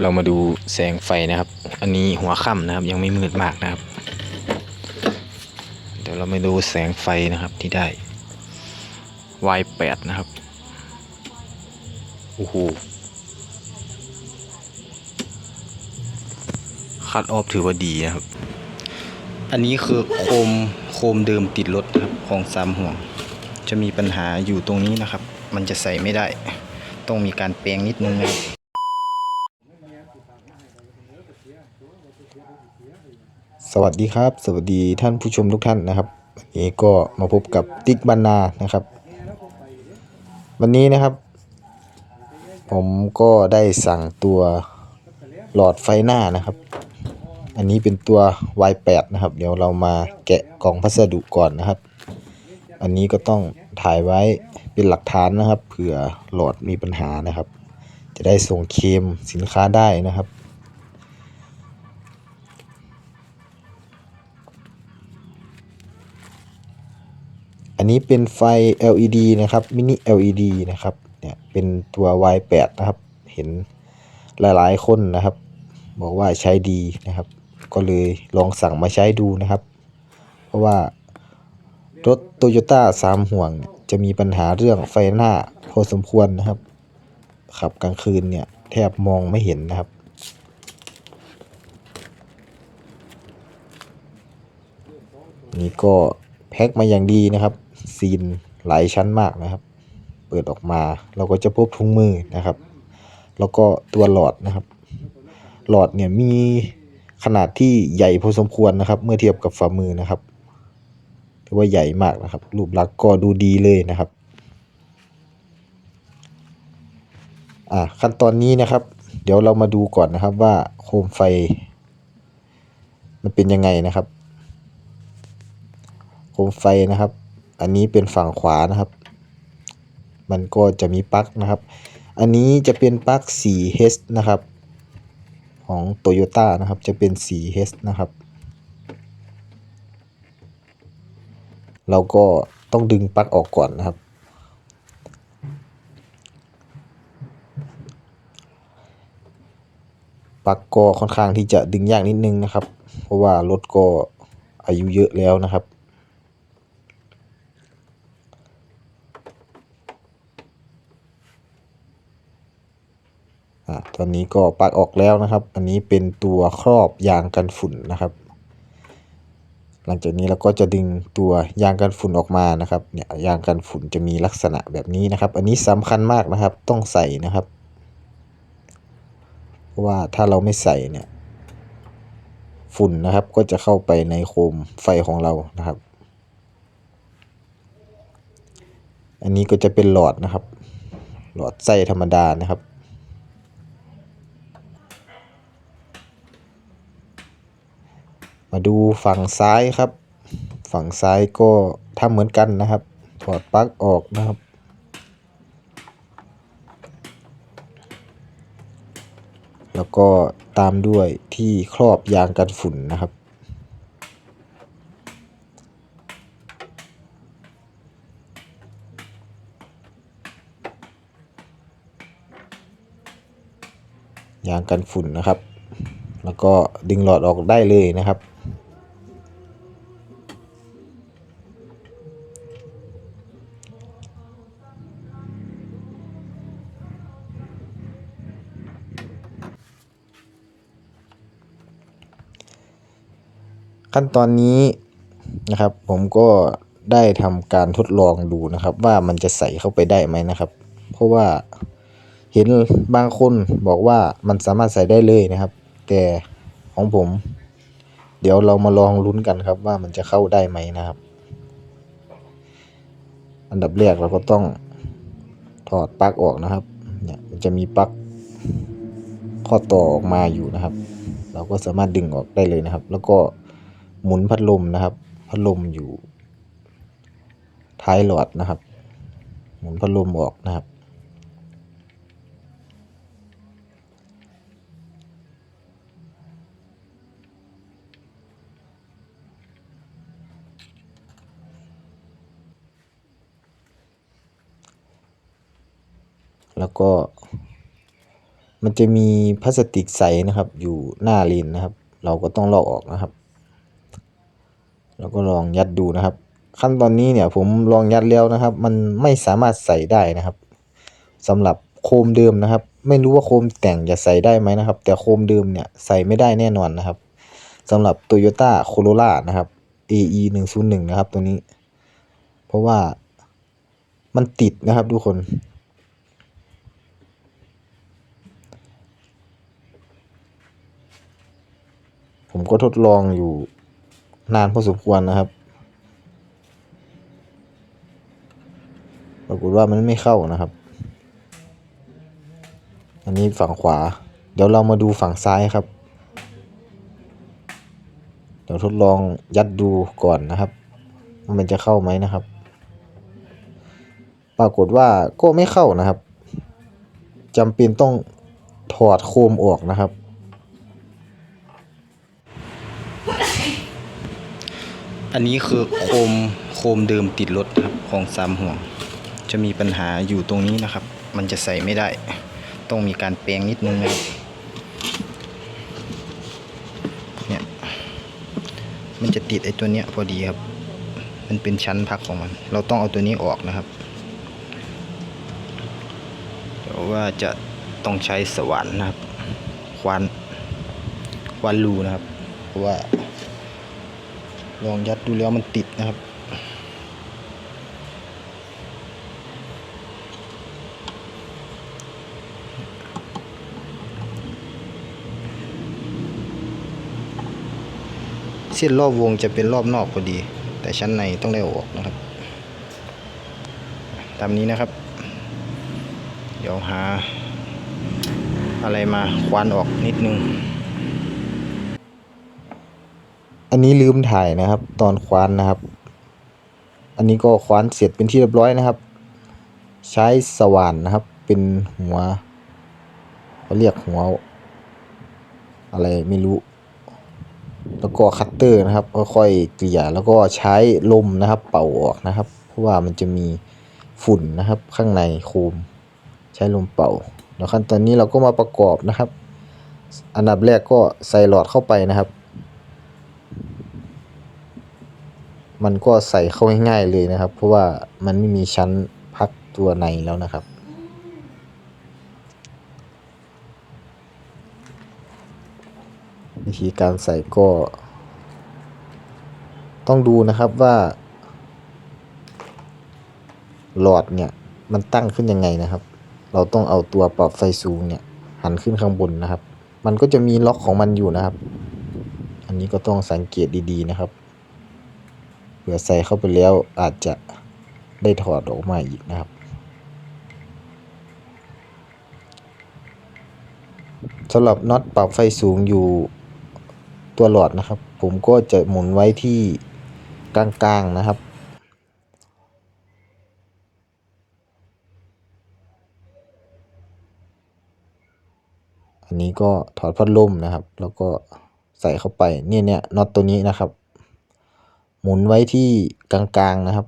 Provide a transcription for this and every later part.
เรามาดูแสงไฟนะครับ อันนี้หัวค่ำนะครับ ยังไม่มืดมากนะครับ เดี๋ยวเรามาดูแสงไฟนะครับที่ได้ Y8 นะครับ โอ้โหคัดออฟถือว่าดีนะครับ อันนี้คือโคมโคมเดิมติดรถครับของสามห่วง จะมีปัญหาอยู่ตรงนี้นะครับ มันจะใส่ไม่ได้ ต้องมีการแปลงนิดนึงนะครับ สวัสดีครับ สวัสดีท่านผู้ชมทุกท่านนะครับวันนี้ก็มาพบกับติ๊กบรรณานะครับ วันนี้นะครับ ผมก็ได้สั่งตัวหลอดไฟหน้านะครับ อันนี้เป็นตัว Y8 นะครับ เดี๋ยวเรามาแกะกล่องพัสดุก่อนนะครับ อันนี้ก็ต้องถ่ายไว้เป็นหลักฐานนะครับเผื่อหลอดมีปัญหานะครับ จะได้ส่งเคมสินค้าได้นะครับ อันนี้เป็นไฟ LED นะครับมินิ LED นะครับเนี่ยเป็นตัว Y8 นะครับ เห็นหลายๆคนนะครับ บอกว่าใช้ดีนะครับ ก็เลยลองสั่งมาใช้ดูนะครับ เพราะว่ารถ Toyota สามห่วงจะมีปัญหาเรื่องไฟหน้าพอสมควรนะครับ ขับกลางคืนเนี่ยแทบมองไม่เห็นนะครับ นี่ก็แพ็คมาอย่างดีนะครับ ซีนหลายชั้นมากนะครับ เปิดออกมาเราก็จะพบถุงมือนะครับ แล้วก็ตัวหลอดนะครับ หลอดเนี่ยมีขนาดที่ใหญ่พอสมควรนะครับ เมื่อเทียบกับฝ่ามือนะครับถือว่าใหญ่มากนะครับ รูปลักษณ์ก็ดูดีเลยนะครับอ่าขั้นตอนนี้นะครับ เดี๋ยวเรามาดูก่อนนะครับว่าโคมไฟ มันเป็นยังไงนะครับ โคมไฟนะครับ อันนี้เป็นฝั่งขวานะครับ มันก็จะมีปลั๊กนะครับ อันนี้จะเป็นปลั๊ก 4H นะครับ ของ Toyota นะครับ จะเป็น 4H นะครับ เราก็ต้องดึงปลั๊กออกก่อนนะครับ ปลั๊กก็ค่อนข้างที่จะดึงยากนิดนึงนะครับ เพราะว่ารถก็อายุเยอะแล้วนะครับ อ่าตอนนี้ก็ปักออกแล้วนะครับ อันนี้เป็นตัวครอบยางกันฝุ่นนะครับ หลังจากนี้เราก็จะดึงตัวยางกันฝุ่นออกมานะครับเนี่ยยางกันฝุ่นจะมีลักษณะแบบนี้นะครับ อันนี้สำคัญมากนะครับต้องใส่นะครับเพราะว่าถ้าเราไม่ใส่เนี่ยฝุ่นนะครับก็จะเข้าไปในโคมไฟของเรานะครับ อันนี้ก็จะเป็นหลอดนะครับ หลอดไส้ธรรมดานะครับ มาดูฝั่งซ้ายครับ ฝั่งซ้ายก็ทำเหมือนกันนะครับ ถอดปลั๊กออกนะครับ แล้วก็ตามด้วยที่ครอบยางกันฝุ่นนะครับยางกันฝุ่นนะครับ แล้วก็ดึงหลอดออกได้เลยนะครับ ขั้นตอนนี้นะครับ ผมก็ได้ทำการทดลองดูนะครับ ว่ามันจะใส่เข้าไปได้ไหมนะครับ เพราะว่าเห็นบางคนบอกว่ามันสามารถใส่ได้เลยนะครับ แต่ของผม เดี๋ยวเรามาลองลุ้นกันครับ ว่ามันจะเข้าได้ไหมนะครับ อันดับแรกเราก็ต้องถอดปลั๊กออกนะครับ เนี่ยมันจะมีปลั๊กข้อต่อออกมาอยู่นะครับ เราก็สามารถดึงออกได้เลยนะครับ แล้วก็ หมุนพัดลมนะครับ พัดลมอยู่ ท้ายหลอดนะครับ หมุนพัดลมออกนะครับ แล้วก็ มันจะมีพลาสติกใสนะครับ อยู่หน้าเลนนะครับ เราก็ต้องลอกออกนะครับ แล้วก็ลองยัดดูนะครับ ขั้นตอนนี้เนี่ยผมลองยัดแล้วนะครับ มันไม่สามารถใส่ได้นะครับสำหรับโคมเดิมนะครับ ไม่รู้ว่าโคมแต่งจะใส่ได้ไหมนะครับ แต่โคมเดิมเนี่ยใส่ไม่ได้แน่นอนนะครับสำหรับ Toyota Corolla นะครับ AE 1 0 1นะครับตัวนี้ เพราะว่ามันติดนะครับทุกคนผมก็ทดลองอยู่ นานพอสมควรนะครับ ปรากฏว่ามันไม่เข้านะครับ อันนี้ฝั่งขวา เดี๋ยวเรามาดูฝั่งซ้ายครับ เดี๋ยวทดลองยัดดูก่อนนะครับมันจะเข้าไหมนะครับ ปรากฏว่าก็ไม่เข้านะครับจำเป็นต้องถอดโคมออกนะครับ อันนี้คือโคมโคมเดิมติดรถครับของสามห่วง จะมีปัญหาอยู่ตรงนี้นะครับ มันจะใส่ไม่ได้ ต้องมีการแปลงนิดนึงนะครับเนี่ยมันจะติดไอ้ตัวเนี้ยพอดีครับ มันเป็นชั้นพักของมัน เราต้องเอาตัวนี้ออกนะครับเดี๋ยวว่าจะต้องใช้สว่านนะครับ ควานควานรูนะครับ เพราะว่า ลองยัดดูแล้วมันติดนะครับ เส้นรอบวงจะเป็นรอบนอกพอดี แต่ชั้นในต้องได้อออกนะครับ ตามนี้นะครับ เดี๋ยวหาอะไรมาควานออกนิดนึง อันนี้ลืมถ่ายนะครับ ตอนคว้านนะครับ อันนี้ก็คว้านเสร็จเป็นที่เรียบร้อยนะครับ ใช้สว่านนะครับ เป็นหัวเขาเรียกหัว อะไรไม่รู้ แล้วก็คัตเตอร์นะครับค่อยๆเกลี่ยแล้วก็ใช้ลมนะครับ เป่าออกนะครับ เพราะว่ามันจะมีฝุ่นนะครับ ข้างในโคม ใช้ลมเป่าแล้วขั้นตอนนี้เราก็มาประกอบนะครับ อันดับแรกก็ใส่หลอดเข้าไปนะครับ มันก็ใส่เข้าง่ายๆเลยนะครับ เพราะว่ามันไม่มีชั้นพักตัวในแล้วนะครับ วิธีการใส่ก็ ต้องดูนะครับว่า หลอดเนี่ยมันตั้งขึ้นยังไงนะครับ เราต้องเอาตัวปรับไฟสูงเนี่ยหันขึ้นข้างบนนะครับ มันก็จะมีล็อกของมันอยู่นะครับ อันนี้ก็ต้องสังเกตดีๆนะครับ เผื่อใส่เข้าไปแล้วอาจจะได้ถอดออกมาอีกนะครับ สำหรับน็อตปรับไฟสูงอยู่ตัวหลอดนะครับ ผมก็จะหมุนไว้ที่กลางๆนะครับ อันนี้ก็ถอดพัดลมนะครับ แล้วก็ใส่เข้าไปเนี่ยเนี่ยน็อตตัวนี้นะครับ หมุนไว้ที่กลางๆนะครับ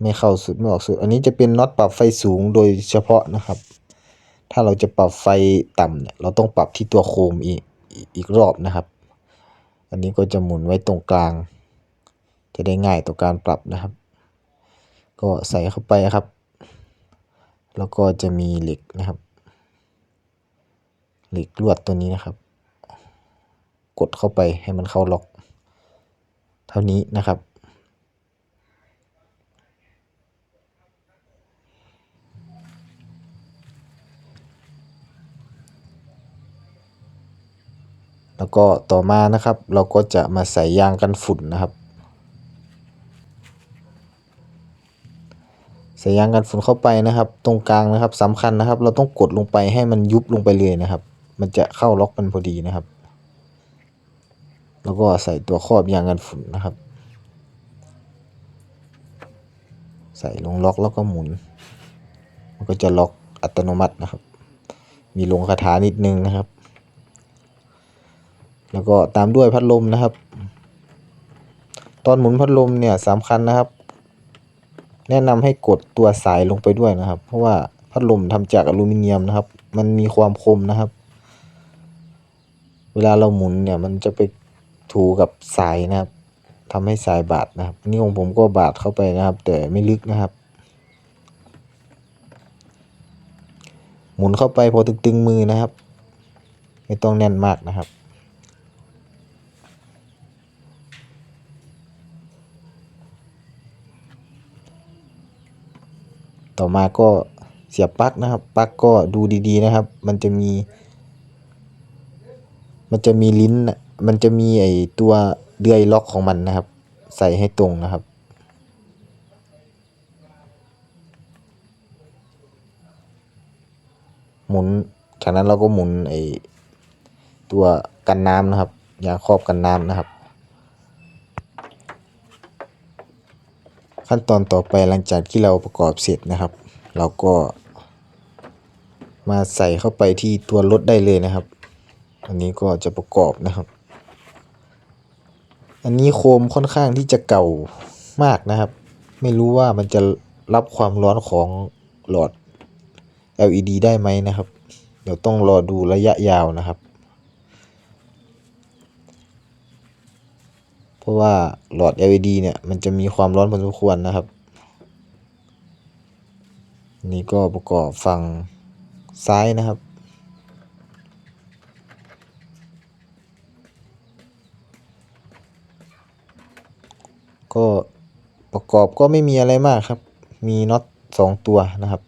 ไม่เข้าสุดไม่ออกสุด อันนี้จะเป็นน็อตปรับไฟสูงโดยเฉพาะนะครับ ถ้าเราจะปรับไฟต่ำเนี่ยเราต้องปรับที่ตัวโคมอีกอีกอีกรอบนะครับ อันนี้ก็จะหมุนไว้ตรงกลาง จะได้ง่ายต่อการปรับนะครับ ก็ใส่เข้าไปครับ แล้วก็จะมีเหล็กนะครับเหล็กลวดตัวนี้นะครับ กดเข้าไปให้มันเข้าล็อก เท่านี้นะครับ แล้วก็ต่อมานะครับเราก็จะมาใส่ยางกันฝุ่นนะครับ ใส่ยางกันฝุ่นเข้าไปนะครับ ตรงกลางนะครับสำคัญนะครับ เราต้องกดลงไปให้มันยุบลงไปเลยนะครับ มันจะเข้าล็อกมันพอดีนะครับ แล้วก็ใส่ตัวครอบยางกันฝุ่นนะครับ ใส่ลงล็อกแล้วก็หมุน มันก็จะล็อกอัตโนมัตินะครับ มีลงคาถานิดนึงนะครับ แล้วก็ตามด้วยพัดลมนะครับ ตอนหมุนพัดลมเนี่ยสำคัญนะครับ แนะนำให้กดตัวสายลงไปด้วยนะครับ เพราะว่าพัดลมทำจากอลูมิเนียมนะครับ มันมีความคมนะครับ เวลาเราหมุนเนี่ยมันจะไป ถูกับสายนะครับทำให้สายบาดนะครับอันนี่ของผมก็บาดเข้าไปนะครับ แต่ไม่ลึกนะครับ หมุนเข้าไปพอตึงๆมือนะครับ ไม่ต้องแน่นมากนะครับต่อมาก็เสียบปลั๊กนะครับปลั๊กก็ดูดีๆนะครับ มันจะมี มันจะมีลิ้นนะ มันจะมีไอตัวเดือยล็อกของมันนะครับ ใส่ให้ตรงนะครับ หมุนจากนั้นเราก็หมุนไอตัวกันน้ำนะครับยางครอบกันน้ำนะครับ ขั้นตอนต่อไปหลังจากที่เราประกอบเสร็จนะครับ เราก็มาใส่เข้าไปที่ตัวรถได้เลยนะครับ อันนี้ก็จะประกอบนะครับ อันนี้โคมค่อนข้างที่จะเก่ามากนะครับ ไม่รู้ว่ามันจะรับความร้อนของหลอด LED ได้ไหมนะครับ เดี๋ยวต้องรอดูระยะยาวนะครับ เพราะว่าหลอด LED เนี่ยมันจะมีความร้อนพอสมควรนะครับ นี่ก็ประกอบฝั่งซ้ายนะครับ ก็ประกอบก็ไม่มีอะไรมากครับ มีน็อตสองตัวนะครับ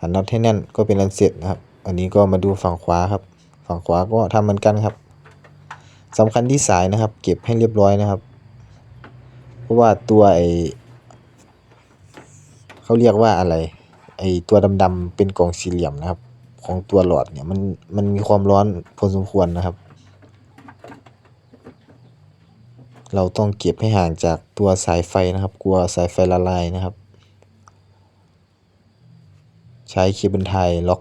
หันน็อตให้แน่นก็เป็นอันเสร็จนะครับ อันนี้ก็มาดูฝั่งขวาครับ ฝั่งขวาก็ทำเหมือนกันครับสำคัญที่สายนะครับ เก็บให้เรียบร้อยนะครับ เพราะว่าตัวไอเขาเรียกว่าอะไรไอตัวดำๆเป็นกล่องสี่เหลี่ยมนะครับ ของตัวหลอดเนี่ยมันมันมีความร้อนพอสมควรนะครับ เราต้องเก็บให้ห่างจากตัวสายไฟนะครับ กลัวสายไฟละลายนะครับ ใช้เคเบิลไทยล็อก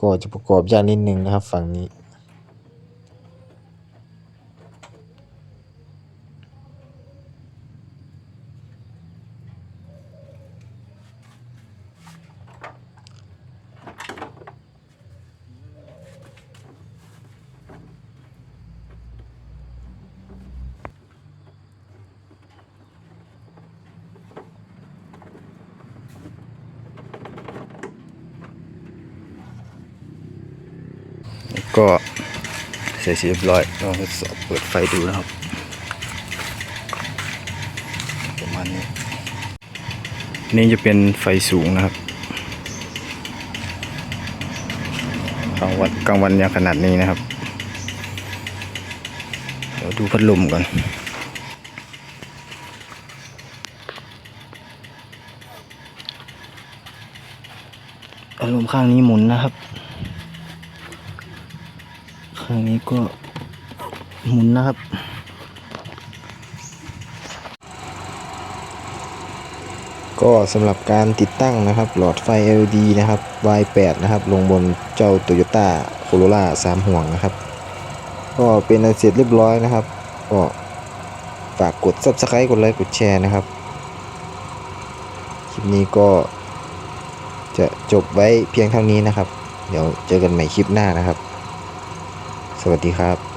ก็จะประกอบยากนิดนึงนะครับฝั่งนี้ ก็เสร็จเรียบร้อยลองทดสอบเปิดไฟดูนะครับ ประมาณนี้ นี่จะเป็นไฟสูงนะครับกลางวันกลางวันยังขนาดนี้นะครับ เดี๋ยวดูพัดลมก่อนอารมข้างนี้หมุนนะครับ นี้ก็หมุนนะครับก็สำหรับการติดตั้งนะครับ หลอดไฟ LED นะครับ Y8 นะครับ ลงบนเจ้า Toyota Corolla 3 ห่วงนะครับ ก็เป็นอันเสร็จเรียบร้อยนะครับ ก็ฝากกด Subscribe กดไลค์กดแชร์นะครับ คลิปนี้ก็จะจบไว้เพียงเท่านี้นะครับ เดี๋ยวเจอกันใหม่คลิปหน้านะครับ วัสดีครับ